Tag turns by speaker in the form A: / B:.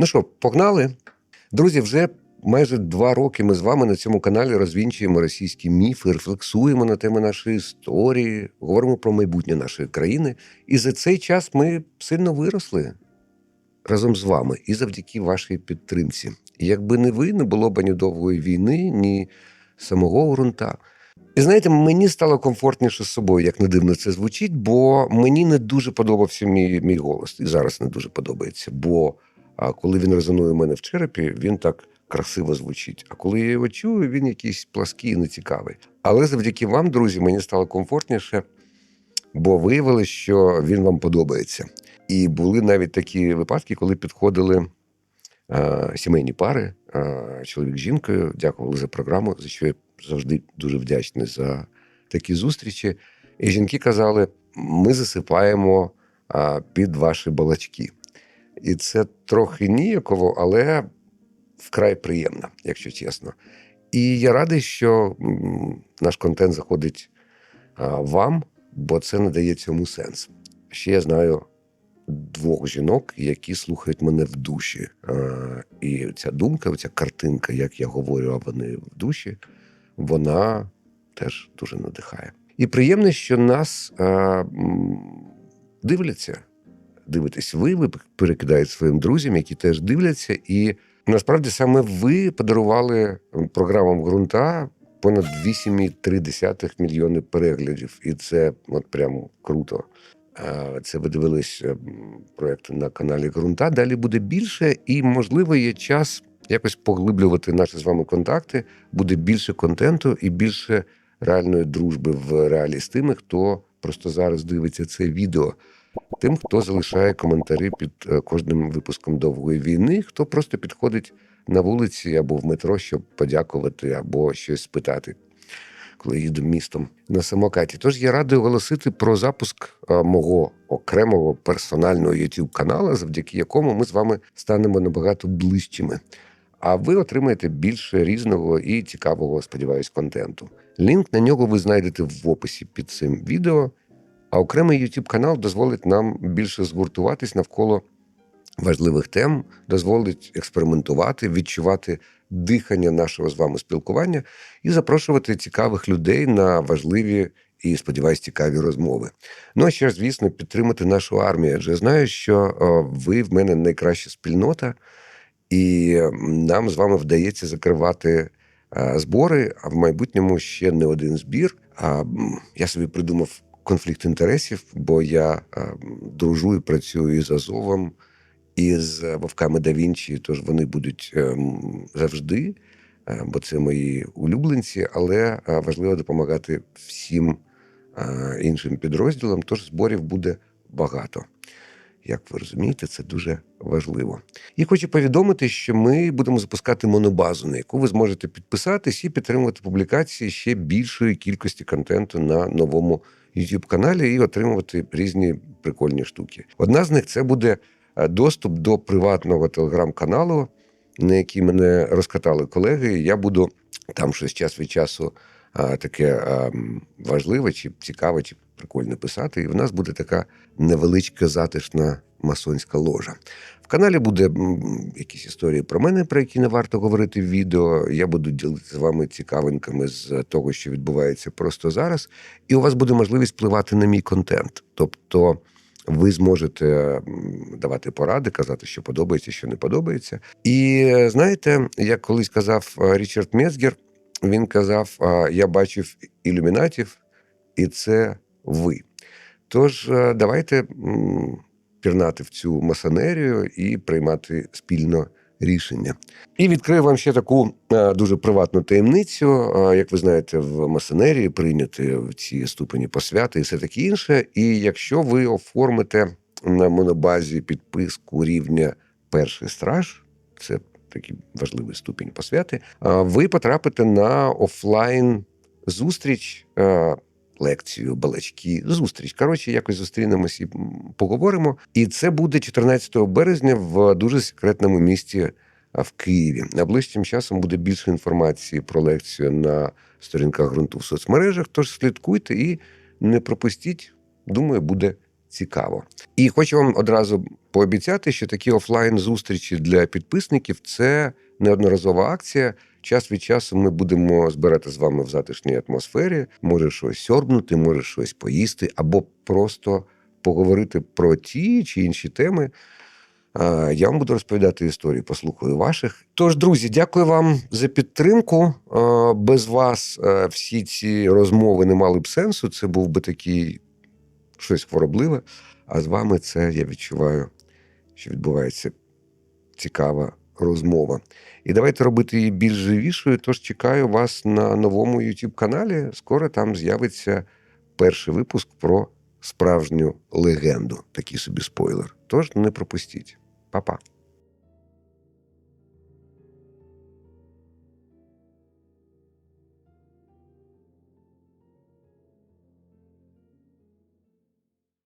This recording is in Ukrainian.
A: Ну що, погнали? Друзі, вже майже два роки ми з вами на цьому каналі розвінчуємо російські міфи, рефлексуємо на теми нашої історії, говоримо про майбутнє нашої країни. І за цей час ми сильно виросли разом з вами і завдяки вашій підтримці. Якби не ви, не було б ані довгої війни, ні самого ґрунта. І знаєте, мені стало комфортніше з собою, як не дивно це звучить, бо мені не дуже подобався мій, мій голос. І зараз не дуже подобається. Бо а, коли він резонує у мене в черепі, він так красиво звучить. А коли я його чую, він якийсь плаский і нецікавий. Але завдяки вам, друзі, мені стало комфортніше, бо виявилось, що він вам подобається. І були навіть такі випадки, коли підходили е, сімейні пари, е, чоловік з жінкою, дякували за програму, за що я завжди дуже вдячний за такі зустрічі. І жінки казали: ми засипаємо е, під ваші балачки. І це трохи ніяково, але вкрай приємно, якщо чесно. І я радий, що наш контент заходить вам, бо це надає цьому сенс. Ще я знаю двох жінок, які слухають мене в душі. І ця думка, ця картинка, як я говорю, а вони в душі, вона теж дуже надихає. І приємно, що нас дивляться. Дивитесь ви, ви перекидаєте своїм друзям, які теж дивляться. І насправді саме ви подарували програмам ґрунта понад 8,3 мільйони переглядів. І це от прямо круто. Це ви дивились м, проекти на каналі Ґрунта. Далі буде більше, і, можливо, є час якось поглиблювати наші з вами контакти. Буде більше контенту і більше реальної дружби в реалі з тими, хто просто зараз дивиться це відео. Тим, хто залишає коментарі під е, кожним випуском довгої війни, хто просто підходить на вулиці або в метро, щоб подякувати або щось спитати, коли їду містом на самокаті. Тож я радий оголосити про запуск е, мого окремого персонального youtube каналу, завдяки якому ми з вами станемо набагато ближчими. А ви отримаєте більше різного і цікавого, сподіваюсь, контенту. Лінк на нього ви знайдете в описі під цим відео. А окремий youtube канал дозволить нам більше згуртуватись навколо важливих тем, дозволить експериментувати, відчувати дихання нашого з вами спілкування і запрошувати цікавих людей на важливі і, сподіваюсь, цікаві розмови. Ну а ще звісно, підтримати нашу армію. Адже знаю, що ви в мене найкраща спільнота, і нам з вами вдається закривати е, збори, а в майбутньому ще не один збір. А я собі придумав конфлікт інтересів, бо я е, дружу і працюю із Азовом, і з Вовками да Вінчі, тож вони будуть е, завжди, е, бо це мої улюбленці, але е, важливо допомагати всім е, іншим підрозділам, тож зборів буде багато. Як ви розумієте, це дуже важливо. І хочу повідомити, що ми будемо запускати монобазу, на яку ви зможете підписатись і підтримувати публікації ще більшої кількості контенту на новому youtube каналі і отримувати різні прикольні штуки. Одна з них це буде е, доступ до приватного телеграм-каналу, на який мене розкатали колеги. Я буду там щось час від часу таке важливе, чи цікаве, чи прикольне писати. І в нас буде така невеличка затишна масонська ложа. В каналі буде якісь історії про мене, про які не варто говорити в відео. Я буду ділитися з вами цікавинками з того, що відбувається просто зараз. І у вас буде можливість впливати на мій контент. Тобто ви зможете давати поради, казати, що подобається, що не подобається. І знаєте, як колись казав е, Річард Мецгер, він казав: Я бачив ілюмінатів, і це ви. Тож е, давайте пірнати в цю масонерію і приймати спільно рішення. І відкрию вам ще таку е, дуже приватну таємницю. Е, Як ви знаєте, в масонерії прийняти ці ступені посвяти і все таке інше. І якщо ви оформите на монобазі підписку рівня перший страж, це такий важливий ступінь посвяти, ви потрапите на офлайн зустріч. Лекцію, балачки, зустріч. Коротше, якось зустрінемось і поговоримо. І це буде 14 березня в дуже секретному місті в Києві. Найближчим часом буде більше інформації про лекцію на сторінках ґрунту в соцмережах. Тож слідкуйте і не пропустіть. Думаю, буде цікаво. І хочу вам одразу пообіцяти, що такі офлайн зустрічі для підписників це неодноразова акція. Час від часу ми будемо збирати з вами в затишній атмосфері. Може щось сьорбнути, може щось поїсти, або просто поговорити про ті чи інші теми. Я вам буду розповідати історії, послухаю ваших. Тож, друзі, дякую вам за підтримку. Без вас е, всі ці розмови не мали б сенсу. Це був би такий щось хворобливе. А з вами це я відчуваю, що відбувається цікава розмова. І давайте робити її більш живішою. Тож чекаю вас на новому youtube каналі. Скоро там з'явиться перший випуск про справжню легенду. Такий собі спойлер. Тож не пропустіть. Па-па.